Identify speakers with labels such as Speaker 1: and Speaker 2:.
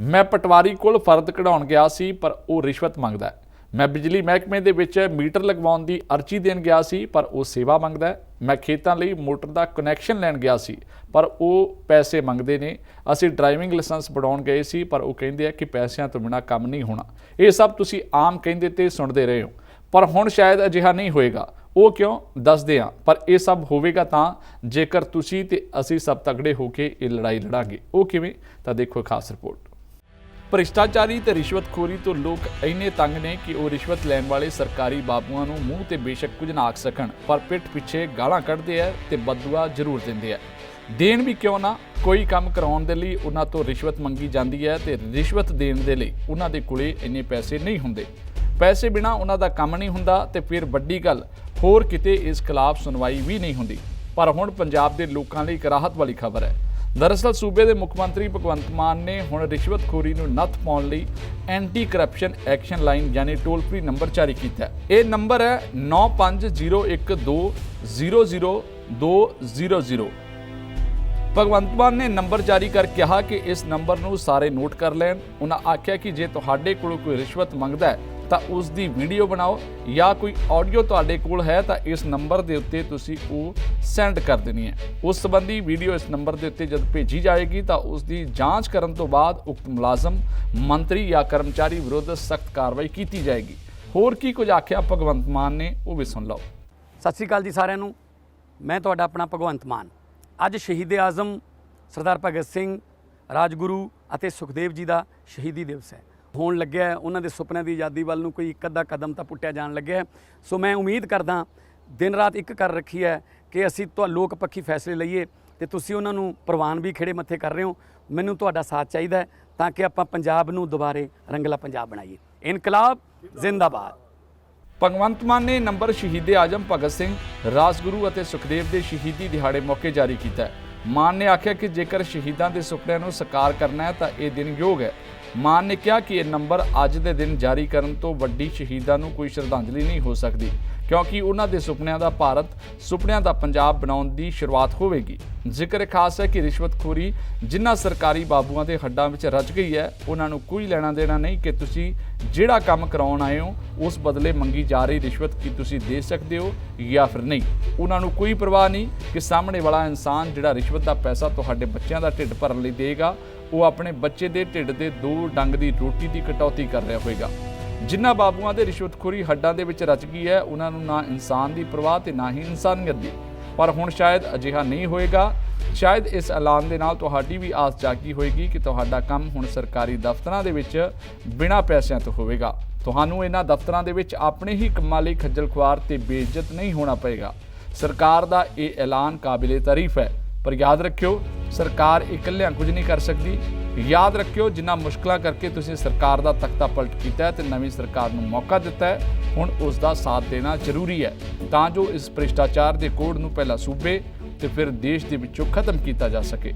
Speaker 1: ਮੈਂ ਪਟਵਾਰੀ ਕੋਲ ਫਰਦ ਕਢਾਉਣ ਗਿਆ ਸੀ, ਪਰ ਉਹ ਰਿਸ਼ਵਤ ਮੰਗਦਾ ਹੈ। ਮੈਂ ਬਿਜਲੀ ਮਹਿਕਮੇ ਦੇ ਵਿੱਚ ਮੀਟਰ ਲਗਵਾਉਣ ਦੀ ਅਰਜ਼ੀ ਦੇਣ ਗਿਆ ਸੀ, ਪਰ ਉਹ ਸੇਵਾ ਮੰਗਦਾ ਹੈ। ਮੈਂ ਖੇਤਾਂ ਲਈ ਮੋਟਰ ਦਾ ਕਨੈਕਸ਼ਨ ਲੈਣ ਗਿਆ ਸੀ, ਪਰ ਉਹ ਪੈਸੇ ਮੰਗਦੇ ਨੇ। ਅਸੀਂ ਡਰਾਈਵਿੰਗ ਲਾਇਸੈਂਸ ਬਣਾਉਣ ਗਏ ਸੀ, ਪਰ ਉਹ ਕਹਿੰਦੇ ਆ ਕਿ ਪੈਸਿਆਂ ਤੋਂ ਬਿਨਾ ਕੰਮ ਨਹੀਂ ਹੋਣਾ। ਇਹ ਸਭ ਤੁਸੀਂ ਆਮ ਕਹਿੰਦੇ ਤੇ ਸੁਣਦੇ ਰਹੇ ਹੋ। ਪਰ ਹੁਣ ਸ਼ਾਇਦ ਅਜਿਹਾ ਨਹੀਂ ਹੋਏਗਾ। ਉਹ ਕਿਉਂ? ਦੱਸਦੇ ਆ ਪਰ ਇਹ ਸਭ ਹੋਵੇਗਾ ਤਾਂ ਜੇਕਰ ਤੁਸੀਂ ਤੇ ਅਸੀਂ ਸਭ ਤਗੜੇ ਹੋ ਕੇ ਇਹ ਲੜਾਈ ਲੜਾਂਗੇ। ਉਹ ਕਿਵੇਂ? ਤਾਂ ਦੇਖੋ ਖਾਸ ਰਿਪੋਰਟ। ਭ੍ਰਿਸ਼ਟਾਚਾਰੀ ਤੇ ਰਿਸ਼ਵਤਖੋਰੀ ਤੋਂ ਲੋਕ ਇੰਨੇ ਤੰਗ ਨੇ ਕਿ ਉਹ ਰਿਸ਼ਵਤ ਲੈਣ ਵਾਲੇ ਸਰਕਾਰੀ ਬਾਬੂਆਂ ਨੂੰ ਮੂੰਹ ਤੇ ਬੇਸ਼ੱਕ ਕੁਝ ਨਾ ਆਖ ਸਕਣ, ਪਰ ਪਿੱਠ ਪਿੱਛੇ ਗਾਲਾਂ ਕੱਢਦੇ ਆ ਤੇ ਬਦਦੁਆ ਜ਼ਰੂਰ ਦਿੰਦੇ ਆ ਦੇਣ ਵੀ ਕਿਉਂ ਨਾ? ਕੋਈ ਕੰਮ ਕਰਾਉਣ ਦੇ ਲਈ ਉਹਨਾਂ ਤੋਂ ਰਿਸ਼ਵਤ ਮੰਗੀ ਜਾਂਦੀ ਹੈ ਤੇ ਰਿਸ਼ਵਤ ਦੇਣ ਦੇ ਲਈ ਉਹਨਾਂ ਦੇ ਕੋਲੇ ਇੰਨੇ ਪੈਸੇ ਨਹੀਂ ਹੁੰਦੇ। ਪੈਸੇ ਬਿਨਾ ਉਹਨਾਂ ਦਾ ਕੰਮ ਨਹੀਂ ਹੁੰਦਾ ਤੇ ਫਿਰ ਵੱਡੀ ਗੱਲ, ਹੋਰ ਕਿਤੇ ਇਸ ਖਿਲਾਫ ਸੁਣਵਾਈ ਵੀ ਨਹੀਂ ਹੁੰਦੀ। ਪਰ ਹੁਣ ਪੰਜਾਬ ਦੇ ਲੋਕਾਂ ਲਈ ਇੱਕ ਰਾਹਤ ਵਾਲੀ ਖਬਰ ਹੈ ਦਰਅਸਲ ਸੂਬੇ ਦੇ ਮੁੱਖ ਮੰਤਰੀ ਭਗਵੰਤ ਮਾਨ ਨੇ ਹੁਣ ਰਿਸ਼ਵਤਖੋਰੀ ਨੂੰ ਨੱਥ ਪਾਉਣ ਲਈ ਐਂਟੀ ਕਰਪਸ਼ਨ ਐਕਸ਼ਨ ਲਾਈਨ ਯਾਨੀ ਟੋਲ ਫ੍ਰੀ ਨੰਬਰ ਜਾਰੀ ਕੀਤਾ ਹੈ। ਇਹ ਨੰਬਰ ਹੈ 9501200200 ਭਗਵੰਤ ਮਾਨ ਨੇ ਨੰਬਰ ਜਾਰੀ ਕਰ ਕਿਹਾ ਕਿ ਇਸ ਨੰਬਰ ਨੂੰ ਸਾਰੇ ਨੋਟ ਕਰ ਲੈਣ। ਉਹਨਾਂ ਆਖਿਆ ਕਿ ਜੇ ਤੁਹਾਡੇ ਕੋਲੋਂ ਕੋਈ ਰਿਸ਼ਵਤ ਮੰਗਦਾ ਹੈ ਤਾਂ ਉਸ ਦੀ ਵੀਡੀਓ ਬਣਾਓ ਜਾਂ ਕੋਈ ਆਡੀਓ ਤੁਹਾਡੇ ਕੋਲ ਹੈ ਤਾਂ ਇਸ ਨੰਬਰ ਦੇ ਉੱਤੇ ਤੁਸੀਂ ਉਹ ਸੈਂਡ ਕਰ ਦੇਣੀ ਹੈ। ਉਸ ਸੰਬੰਧੀ ਵੀਡੀਓ ਇਸ ਨੰਬਰ ਦੇ ਉੱਤੇ ਜਦ ਭੇਜੀ ਜਾਏਗੀ ਤਾਂ ਉਸ ਦੀ ਜਾਂਚ ਕਰਨ ਤੋਂ ਬਾਅਦ ਉਕਤ ਮੁਲਾਜ਼ਮ, ਮੰਤਰੀ ਜਾਂ ਕਰਮਚਾਰੀ ਵਿਰੁੱਧ ਸਖਤ ਕਾਰਵਾਈ ਕੀਤੀ ਜਾਏਗੀ। ਹੋਰ ਕੀ ਕੁਝ ਆਖਿਆ ਭਗਵੰਤ ਮਾਨ ਨੇ, ਉਹ ਵੀ ਸੁਣ ਲਓ।
Speaker 2: ਸਤਿ ਸ੍ਰੀ ਅਕਾਲ ਜੀ ਸਾਰਿਆਂ ਨੂੰ। ਮੈਂ ਤੁਹਾਡਾ ਆਪਣਾ ਭਗਵੰਤ ਮਾਨ। ਅੱਜ ਸ਼ਹੀਦ ਆਜ਼ਮ ਸਰਦਾਰ ਭਗਤ ਸਿੰਘ, ਰਾਜਗੁਰੂ ਅਤੇ ਸੁਖਦੇਵ ਜੀ ਦਾ ਸ਼ਹੀਦੀ ਦਿਵਸ ਹੈ। ਹੋਣ ਲੱਗਿਆ ਉਹਨਾਂ ਦੇ ਸੁਪਨਿਆਂ ਦੀ ਆਜ਼ਾਦੀ ਵੱਲ ਨੂੰ ਕੋਈ ਇੱਕ ਅੱਧਾ ਕਦਮ ਤਾਂ ਪੁੱਟਿਆ ਜਾਣ ਲੱਗਿਆ ਸੋ ਮੈਂ ਉਮੀਦ ਕਰਦਾ ਦਿਨ ਰਾਤ ਇੱਕ ਕਰ ਰੱਖੀ ਹੈ ਕਿ ਅਸੀਂ ਤੁਹਾ, ਲੋਕ ਪੱਖੀ ਫੈਸਲੇ ਲਈਏ ਤੇ ਤੁਸੀਂ ਉਹਨਾਂ ਨੂੰ ਪ੍ਰਵਾਨ ਵੀ ਖੜੇ ਮੱਥੇ ਕਰ ਰਹੇ ਹੋ। ਮੈਨੂੰ ਤੁਹਾਡਾ ਸਾਥ ਚਾਹੀਦਾ ਤਾਂ ਕਿ ਆਪਾਂ ਪੰਜਾਬ ਨੂੰ ਦੁਬਾਰੇ ਰੰਗਲਾ ਪੰਜਾਬ ਬਣਾਈਏ। ਇਨਕਲਾਬ ਜ਼ਿੰਦਾਬਾਦ।
Speaker 1: ਭਗਵੰਤ ਮਾਨ ਨੇ ਨੰਬਰ ਸ਼ਹੀਦੇ ਆਜਮ ਭਗਤ ਸਿੰਘ ਰਾਜਗੁਰੂ ਅਤੇ ਸੁਖਦੇਵ ਦੇ ਸ਼ਹੀਦੀ ਦਿਹਾੜੇ ਮੌਕੇ ਜਾਰੀ ਕੀਤਾ ਹੈ। ਮਾਨ ਨੇ ਆਖਿਆ ਕਿ ਜੇਕਰ ਸ਼ਹੀਦਾਂ ਦੇ ਸੁਪਨਿਆਂ ਨੂੰ ਸਾਕਾਰ ਕਰਨਾ ਹੈ ਤਾਂ ਇਹ ਦਿਨ ਯੋਗ ਹੈ। ਮਾਨ ਨੇ ਕਿਹਾ ਕਿ ਇਹ ਨੰਬਰ ਅੱਜ ਦੇ ਦਿਨ ਜਾਰੀ ਕਰਨ ਤੋਂ ਵੱਡੀ ਸ਼ਹੀਦਾਂ ਨੂੰ ਕੋਈ ਸ਼ਰਧਾਂਜਲੀ ਨਹੀਂ ਹੋ ਸਕਦੀ। ਕਿਉਂਕਿ ਉਹਨਾਂ ਦੇ ਸੁਪਨਿਆਂ ਦਾ ਭਾਰਤ, ਸੁਪਨਿਆਂ ਦਾ ਪੰਜਾਬ ਬਣਾਉਣ ਦੀ ਸ਼ੁਰੂਆਤ ਹੋਵੇਗੀ। ਜ਼ਿਕਰ ਖਾਸ ਹੈ ਕਿ ਰਿਸ਼ਵਤਖੋਰੀ ਜਿਨ੍ਹਾਂ ਸਰਕਾਰੀ ਬਾਬੂਆਂ ਦੇ ਹੱਡਾਂ ਵਿੱਚ ਰਚ ਗਈ ਹੈ, ਉਹਨਾਂ ਨੂੰ ਕੋਈ ਲੈਣਾ ਦੇਣਾ ਨਹੀਂ ਕਿ ਤੁਸੀਂ ਜਿਹੜਾ ਕੰਮ ਕਰਾਉਣ ਆਏ ਹੋ, ਉਸ ਬਦਲੇ ਮੰਗੀ ਜਾ ਰਹੀ ਰਿਸ਼ਵਤ ਕੀ ਤੁਸੀਂ ਦੇ ਸਕਦੇ ਹੋ ਜਾਂ ਫਿਰ ਨਹੀਂ। ਉਹਨਾਂ ਨੂੰ ਕੋਈ ਪਰਵਾਹ ਨਹੀਂ ਕਿ ਸਾਹਮਣੇ ਵਾਲਾ ਇਨਸਾਨ ਜਿਹੜਾ ਰਿਸ਼ਵਤ ਦਾ ਪੈਸਾ ਤੁਹਾਡੇ ਬੱਚਿਆਂ ਦਾ ਢਿੱਡ ਭਰਨ ਲਈ ਦੇਗਾ, ਉਹ ਆਪਣੇ ਬੱਚੇ ਦੇ ਢਿੱਡ ਦੇ ਦੋ ਡੰਗ ਦੀ ਰੋਟੀ ਦੀ ਕਟੌਤੀ ਕਰ ਰਿਹਾ ਹੋਵੇਗਾ। ਜਿਨ੍ਹਾਂ ਬਾਬੂਆਂ ਦੇ ਰਿਸ਼ਵਤਖੋਰੀ ਹੱਡਾਂ ਦੇ ਵਿੱਚ ਰਚ ਗਈ ਹੈ, ਉਹਨਾਂ ਨੂੰ ਨਾ ਇਨਸਾਨ ਦੀ ਪਰਵਾਹ ਤੇ ਨਾ ਹੀ ਇਨਸਾਨੀਅਤ ਦੀ। ਪਰ ਹੁਣ ਸ਼ਾਇਦ ਅਜਿਹਾ ਨਹੀਂ ਹੋਏਗਾ। ਸ਼ਾਇਦ ਇਸ ਐਲਾਨ ਦੇ ਨਾਲ ਤੁਹਾਡੀ ਵੀ ਆਸ ਜਾਗੀ ਹੋਏਗੀ ਕਿ ਤੁਹਾਡਾ ਕੰਮ ਹੁਣ ਸਰਕਾਰੀ ਦਫ਼ਤਰਾਂ ਦੇ ਵਿੱਚ ਬਿਨਾਂ ਪੈਸਿਆਂ ਤੋਂ ਹੋਵੇਗਾ। ਤੁਹਾਨੂੰ ਇਹਨਾਂ ਦਫ਼ਤਰਾਂ ਦੇ ਵਿੱਚ ਆਪਣੇ ਹੀ ਕੰਮਾਂ ਲਈ ਖੱਜਲ ਖੁਆਰ ਤੇ ਬੇਇੱਜ਼ਤ ਨਹੀਂ ਹੋਣਾ ਪਏਗਾ। ਸਰਕਾਰ ਦਾ ਇਹ ਐਲਾਨ ਕਾਬਿਲੇ ਤਾਰੀਫ ਹੈ। ਪਰ ਯਾਦ ਰੱਖਿਓ, ਸਰਕਾਰ ਇਕੱਲਿਆਂ ਕੁਝ ਨਹੀਂ ਕਰ ਸਕਦੀ। ਯਾਦ ਰੱਖਿਓ, ਜਿੰਨਾ ਮੁਸ਼ਕਲਾਂ ਕਰਕੇ ਤੁਸੀਂ ਸਰਕਾਰ ਦਾ ਤਖਤਾ ਪਲਟ ਕੀਤਾ ਹੈ ਤੇ ਨਵੀਂ ਸਰਕਾਰ ਨੂੰ ਮੌਕਾ ਦਿੱਤਾ ਹੈ, ਹੁਣ ਉਸ ਦਾ ਸਾਥ ਦੇਣਾ ਜ਼ਰੂਰੀ ਹੈ। ਤਾਂ ਜੋ ਇਸ ਭ੍ਰਿਸ਼ਟਾਚਾਰ ਦੇ ਕੋੜ ਨੂੰ ਪਹਿਲਾਂ ਸੂਬੇ ਤੇ ਫਿਰ ਦੇਸ਼ ਦੇ ਵਿੱਚੋਂ ਖਤਮ ਕੀਤਾ ਜਾ ਸਕੇ।